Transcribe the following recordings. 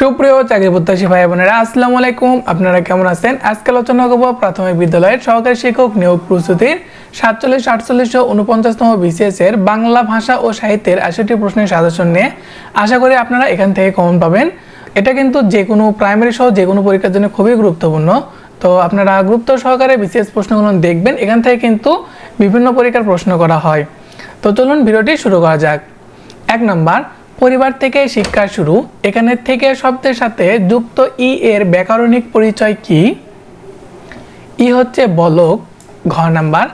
সুপ্রিয় চাকরি প্রত্যাশী ভাই বোনেরা, আসসালামু আলাইকুম। আপনারা কেমন আছেন? আজকে আলোচনা করব প্রাথমিক বিদ্যালয়ের সহকারী শিক্ষক নিয়োগ প্রস্তুতির সাতচল্লিশ, আটচল্লিশ ও উনপঞ্চাশতম বিসিএস এর বাংলা ভাষা ও সাহিত্যের আশিটি প্রশ্নের সাজেশন নিয়ে আশা করি আপনারা এখান থেকে কমন পাবেন। এটা কিন্তু যে কোনো প্রাইমারি সহ যে কোনো পরীক্ষার জন্য খুবই গুরুত্বপূর্ণ। তো আপনারা গুরুত্ব সহকারে বিসিএস প্রশ্নগুলো দেখবেন, এখান থেকে কিন্তু বিভিন্ন পরীক্ষার প্রশ্ন করা হয়। তো চলুন ভিডিওটি শুরু করা যাক। এক নম্বর পরিবার থেকে শিক্ষা শুরু। এখানে থেকে শব্দের সাথে যুক্ত ই এর ব্যাকরণিক পরিচয় কি? ই হচ্ছে বলক, ঘ নাম্বার।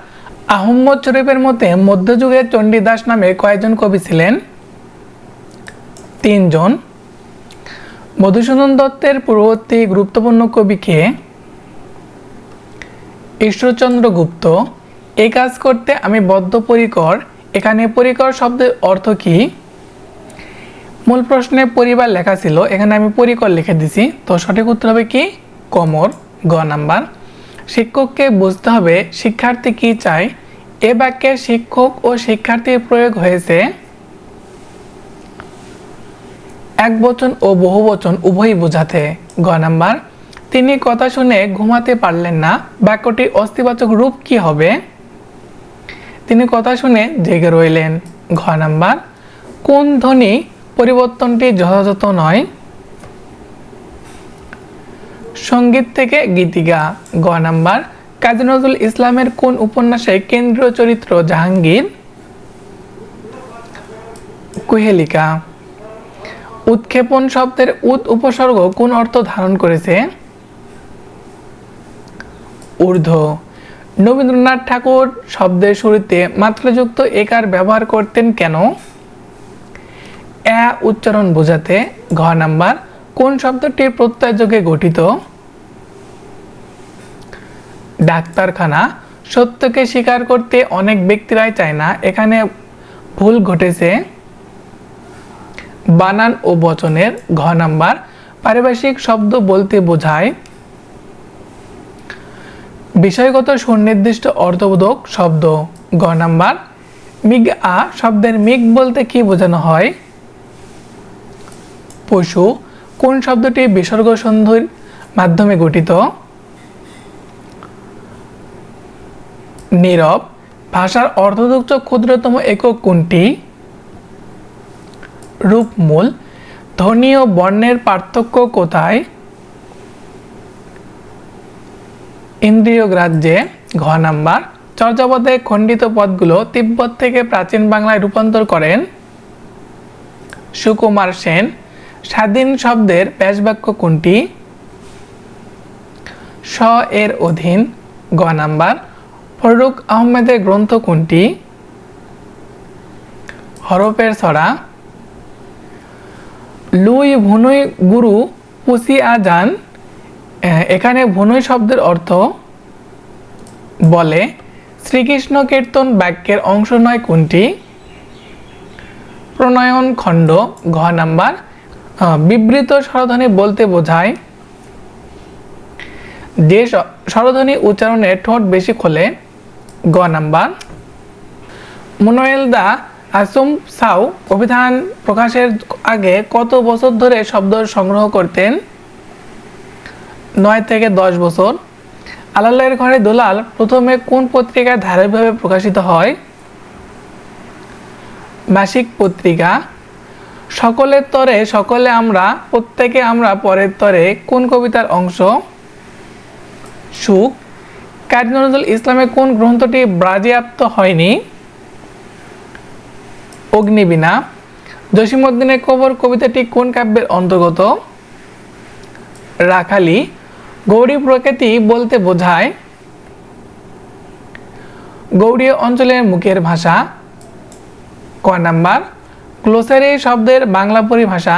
আহম্মদ শরীফের মতে মধ্যযুগে চণ্ডীদাস নামে কয়েকজন কবি ছিলেন। তিনজন। মধুসূদন দত্তের পূর্ববর্তী গুরুত্বপূর্ণ কবিকে ঈশ্বরচন্দ্র গুপ্ত। এই কাজ করতে আমি বদ্ধপরিকর। এখানে পরিকর শব্দের অর্থ কি? মূল প্রশ্নে পরিবার লেখা ছিল, এখানে আমি পরিকর লিখে দিছি। তো সঠিক উত্তর হবে কি? কমর, গ নাম্বার। শিক্ষককে বুঝতে হবে শিক্ষার্থী কি চায়। এ বাক্যে শিক্ষক ও শিক্ষার্থীর প্রয়োগ হয়েছে এক বচন ও বহু বচন, উভয়ই বোঝাতে। গ নাম্বার, তিনি কথা শুনে ঘুমাতে পারলেন না বাক্যটির অস্তিবাচক রূপ কি হবে? তিনি কথা শুনে জেগে রইলেন। ঘ নাম্বার, কোন ধ্বনি পরিবর্তনটি যথাযথ নয়। সংগীত থেকে গীতিকা গ নাম্বার কাজী নজরুল ইসলামের কোন উপন্যাসে কেন্দ্রীয় চরিত্র জাহাঙ্গীর? কুহেলিকা। উৎক্ষেপণ শব্দের উৎ উপসর্গ কোন অর্থ ধারণ করেছে? ঊর্ধ্ব। রবীন্দ্রনাথ ঠাকুর শব্দের শুরুতে মাত্রাযুক্ত একার ব্যবহার করতেন কেন? এ উচ্চারণ বোঝাতে ঘ নাম্বার, কোন শব্দটি প্রত্যয় যোগে গঠিত? ডাক্তারখানা, সত্যকে স্বীকার করতে অনেক ব্যক্তিরাই চায় না, এখানে ভুল ঘটেছে। বানান ও বচনের ঘ নাম্বার, পারিভাষিক শব্দ বলতে বোঝায়। বিষয়গত সুনির্দিষ্ট অর্থবোধক শব্দ গ নাম্বার, মিগ আ, শব্দের মিগ বলতে কি বোঝানো হয়? পশু কোন শব্দটি বিসর্গ সন্ধির মাধ্যমে গঠিত? নীরব, ভাষার অর্থযুক্ত ক্ষুদ্রতম একক কোনটি? রূপমূল, ধ্বনি ও বর্ণের পার্থক্য কোথায়? ইন্দ্রিয় গ্রাহ্যে, ঘ নাম্বার, চর্যাপদে খণ্ডিত পদগুলো তিব্বত থেকে প্রাচীন বাংলায় রূপান্তর করেন। সুকুমার সেন স্বাধীন শব্দের ব্যাসবাক্য কোনটি? স এর অধীন, গ নাম্বার। ফরুক আহমেদের গ্রন্থ কোনটি? হরফের ছড়া। লুই ভুনুই গুরু পুসি আজান এখানে ভুনুই শব্দের অর্থ বলে, শ্রীকৃষ্ণ কীর্তন বাক্যের অংশ নয় কোনটি? প্রণয়ন খণ্ড, ঘ নাম্বার। বিবৃত স্বরধ্বনি বলতে বোঝায় যে স্বরধ্বনি উচ্চারণে ঠোঁট বেশি খোলে, গ নাম্বার। মনোয়েল দা আসুম সাউ অভিধান প্রকাশের আগে কত বছর ধরে শব্দ সংগ্রহ করতেন? নয় থেকে দশ বছর। আলালের ঘরে দোলাল প্রথমে কোন পত্রিকায় ধারাবাহিকভাবে প্রকাশিত হয়? মাসিক পত্রিকা। সকলের তরে, সকলে আমরা, প্রত্যেকে আমরা পরের তরে কোন কবিতার অংশ? সুখ। কাজী নজরুল ইসলামের কোন গ্রন্থটি বাজেয়াপ্ত হয়নি? অগ্নিবীণা। জসিমউদ্দিনের কবর কবিতাটি কোন কাব্যের অন্তর্গত? রাখালি। গৌরী প্রকৃতি বলতে বোঝায় গৌড়ীয় অঞ্চলের মুখের ভাষা। ক নাম্বার। গ্লোসারি শব্দের বাংলা পরিভাষা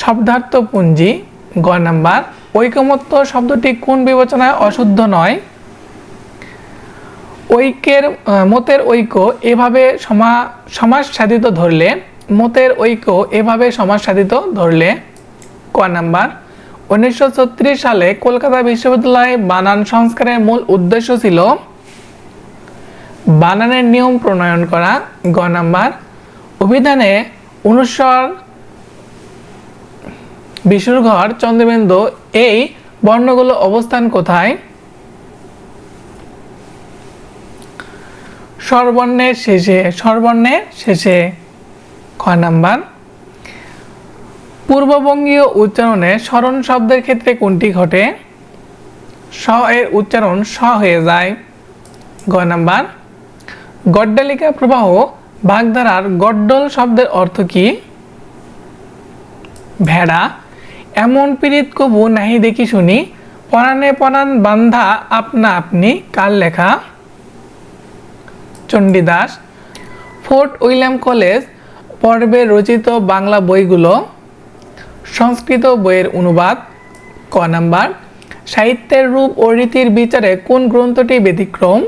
শব্দার্থ পুঞ্জি গ নাম্বার, ঐকমত্য শব্দটি কোন বিবেচনায় অশুদ্ধ নয়? ঐক্যের মতের ঐক্য এভাবে সমা সমাজ সাধিত ধরলে, মতের ঐক্য এভাবে সমাজ সাধিত ধরলে, ক নাম্বার, উনিশশো ছত্রিশ সালে কলকাতা বিশ্ববিদ্যালয়ে বানান সংস্কারের মূল উদ্দেশ্য ছিল বানানের নিয়ম প্রণয়ন করা, গ নাম্বার। অভিধানে অনুস্বর বিশুর ঘর, চন্দ্রবিন্দু, এই বর্ণগুলো অবস্থান কোথায়? স্বরবর্ণের শেষে স্বরবর্ণের শেষে খ নাম্বার। পূর্ববঙ্গীয় উচ্চারণে স্মরণ শব্দের ক্ষেত্রে কোনটি ঘটে? স এর উচ্চারণ স হয়ে যায়। গ নাম্বার। গড্ডালিকা প্রবাহ, বাগধারার গড্ডল শব্দের অর্থ কি? ভেড়া, এমন পীড়িত কবু নাহি দেখি শুনি পরাণে পরাণ বান্ধা আপনা আপনি কার লেখা। চণ্ডীদাস, ফোর্ট উইলিয়াম কলেজ, পর্বে রচিত বাংলা বইগুলো, সংস্কৃত বইয়ের অনুবাদ, ক নাম্বার, সাহিত্যের রূপ ও রীতির বিচারে কোন গ্রন্থটি ব্যতিক্রম?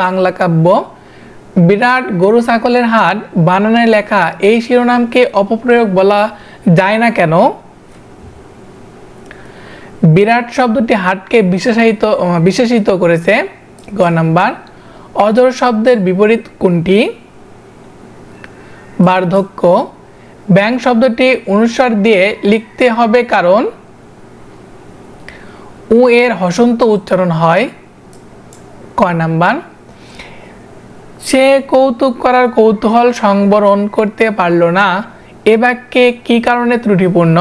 বাংলা কাব্য। বিরাট গরু ছাগলের হাট, বানানে লেখা এই শিরোনামকে অপপ্রয়োগ বলা যায় না কেন? বিরাট শব্দটি হাটকে বিশেষায়িত, বিশেষিত করেছে। গ নাম্বার, অজর শব্দের বিপরীত কোনটি? বার্ধক্য, ব্যাং শব্দটি অনুস্বার দিয়ে লিখতে হবে কারণ উ এর হসন্ত উচ্চারণ হয়। ক নাম্বার সে কৌতুক করার কৌতূহল সংবরণ করতে পারল না। এ বাক্যে কি কারণে ত্রুটিপূর্ণ?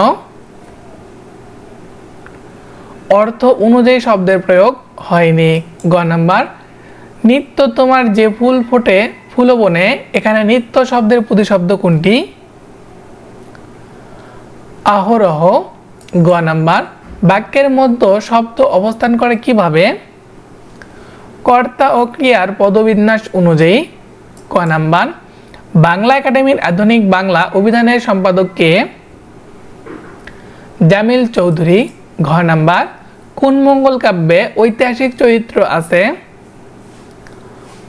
অর্থ অনুযায়ী শব্দের প্রয়োগ হয়নি। গ নাম্বার, নিত্য তোমার যে ফুল ফোটে ফুলবনে, এখানে নিত্য শব্দের প্রতিশব্দ কোনটি? আহরহ। গ নাম্বার, বাক্যের মধ্যে শব্দ অবস্থান করে কীভাবে? কর্তা ও ক্রিয়ার পদবিন্যাস অনুযায়ী, ক নাম্বার, বাংলা একাডেমির আধুনিক বাংলা অভিধানের সম্পাদক কে? জামিল চৌধুরী। ঘ নাম্বার, কোন মঙ্গল কাব্যে ঐতিহাসিক চরিত্র আছে?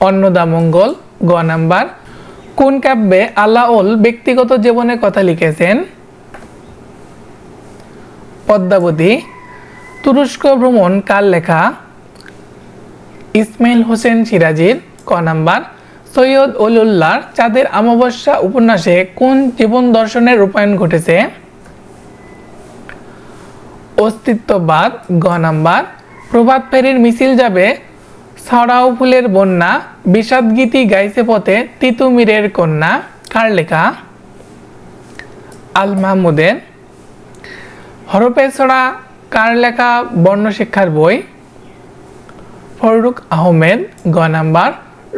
অন্নদা মঙ্গল। গ নাম্বার, কোন কাব্যে আল্লাউল ব্যক্তিগত জীবনের কথা লিখেছেন? পদ্মাবতী। তুরস্ক ভ্রমণ কার লেখা? ইসমাইল হোসেন সিরাজির ক নাম্বার, সৈয়দ ওলুল্লাহর চাঁদের অমাবস্যা উপন্যাসে কোন জীবন দর্শনের রূপায়ণ ঘটেছে? অস্তিত্ববাদ, গ নাম্বার, প্রভাত ফেরির মিছিল যাবে ছড়াও ফুলের বন্যা, বিষাদগীতি গাইছে পথে তিতুমিরের কন্যা, কার লেখা? আল মাহমুদের হরপে ছড়া, কার লেখা বর্ণশিক্ষার বই? ফরুক আহমেদ, গ নাম্বার।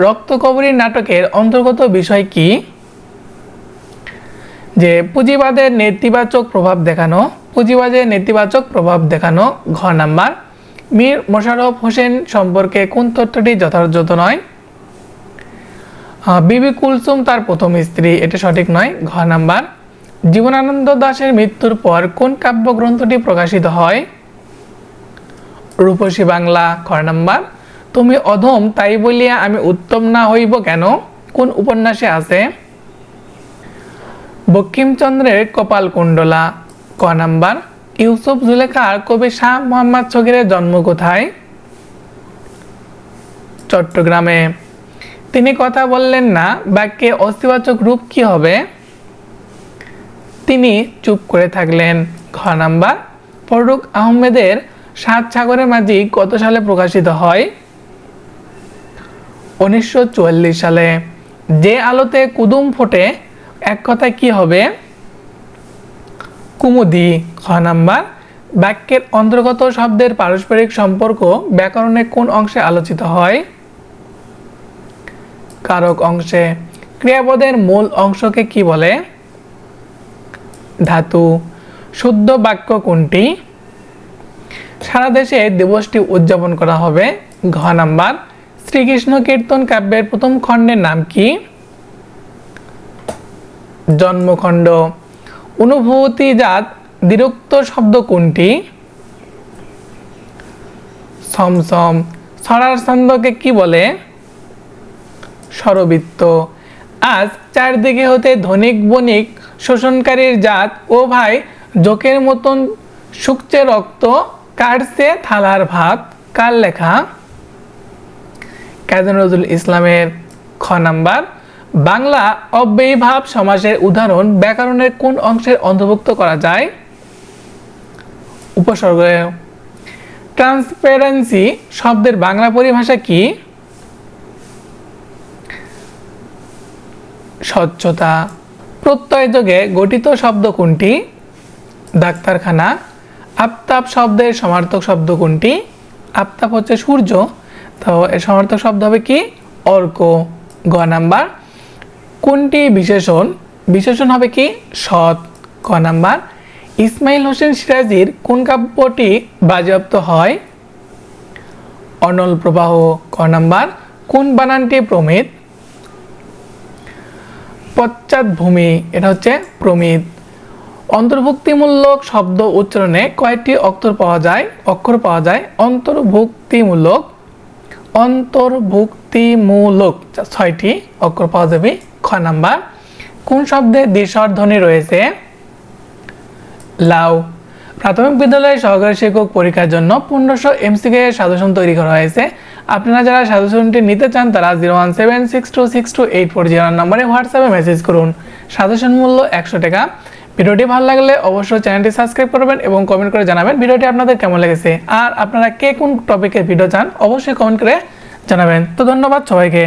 রক্তকবরী নাটকের অন্তর্গত বিষয় কি? যে পুঁজিবাদের নেতিবাচক প্রভাব দেখানো, পুঁজিবাদের নেতিবাচক প্রভাব দেখানো, ঘ নাম্বার। মীর মোশাররফ হোসেন সম্পর্কে কোন তথ্যটি যথাযথ নয়? বিবি কুলসুম তার প্রথম স্ত্রী, এটা সঠিক নয়, ঘ নাম্বার। জীবনানন্দ দাশের মৃত্যুর পর কোন কাব্যগ্রন্থটি প্রকাশিত হয়? রূপসী বাংলা খ নাম্বার। তুমি অধম, তাই বলিয়া আমি উত্তম না হইব কেন? কোন উপন্যাসে আছে? বঙ্কিমচন্দ্রের কপাল কুণ্ডলা ক নাম্বার। ইউসুফ জুলেখার কবি শাহ মোহাম্মদ সগিরের জন্ম কোথায়? চট্টগ্রামে। তিনি কথা বললেন না, বাক্যে অস্তিবাচক রূপ কি হবে? তিনি চুপ করে থাকলেন। ঘ নাম্বার। ফরুক আহমেদের সাত সাগরের মাঝি কত সালে প্রকাশিত হয়? উনিশশো চুয়াল্লিশ সালে। যে আলোতে কুদুম ফোটে, এক কথায় কি হবে? কুমুদি, খ নাম্বার। বাক্যের অন্তর্গত শব্দের পারস্পরিক সম্পর্ক ব্যাকরণে কোন অংশে আলোচিত হয়? কারক অংশে। ক্রিয়াপদের মূল অংশকে কি বলে? ধাতু। শুদ্ধ বাক্য কোনটি? সারা দেশে দিবসটি উদযাপন করা হবে। ঘ নাম্বার, শ্রীকৃষ্ণ কীর্তন কাব্যের প্রথম খণ্ডের নাম কি? জন্মখণ্ড অনুভূতিজাত দ্বিরুক্ত শব্দ কোনটি? সমসম ছড়ার ছন্দকে কি বলে? স্বরবৃত্ত। আজ চারদিকে হতে ধনিক বণিক, শোষণকারীর জাত ও ভাই, জোকের মতন শুকচে রক্ত কাটছে থালার ভাত, কার লেখা? কাজী নজরুল ইসলামের খ নাম্বার, বাংলা অব্যয়ীভাব সমাসের উদাহরণ ব্যাকরণের কোন অংশের অন্তর্ভুক্ত করা যায়? উপসর্গ ট্রান্সপারেন্সি শব্দের বাংলা পরিভাষা কি? স্বচ্ছতা, প্রত্যয় যোগে গঠিত শব্দ কোনটি? ডাক্তারখানা আফতাব শব্দের সমার্থক শব্দ কোনটি? আফতাব হচ্ছে সূর্য। তো এর সমার্থক শব্দ হবে কি? অর্ক। গ নাম্বার। কোনটি বিশেষণ? বিশেষণ হবে কি? সৎ। ক নাম্বার। ইসমাইল হোসেন সিরাজির কোন কাব্যটি বাজেয়াপ্ত হয়? অনল প্রবাহ। ক নাম্বার। কোন বানানটি প্রমিত? পশ্চাৎভূমি। এটা হচ্ছে প্রমিত। অন্তর্ভুক্তিমূলক শব্দ উচ্চারণে কয়েকটি অক্ষর পাওয়া যায়? অক্ষর পাওয়া যায় অন্তর্ভুক্তিমূলক অন্তর্ভুক্তিমূলক। ছয়টি অক্ষর পাওয়া যাবে। খ নাম্বার, কোন শব্দে দ্বিস্বর ধ্বনি রয়েছে? লাউ প্রাথমিক বিদ্যালয়ে সহকারী শিক্ষক পরীক্ষার জন্য পনেরোশো এমসিকে সাজেশন তৈরি করা হয়েছে। আপনারা যারা সাজেশনটি নিতে চান, তারা zero one seven six two six two eight four zero নম্বরে হোয়াটসঅ্যাপে মেসেজ করুন। সাজেশন মূল্য একশো টাকা। ভিডিওটি ভালো লাগলে অবশ্যই চ্যানেলটি সাবস্ক্রাইব করবেন এবং কমেন্ট করে জানাবেন ভিডিওটি আপনাদের কেমন লেগেছে। আর আপনারা কে কোন টপিকের ভিডিও চান, অবশ্যই কমেন্ট করে জানাবেন। তো ধন্যবাদ সবাইকে।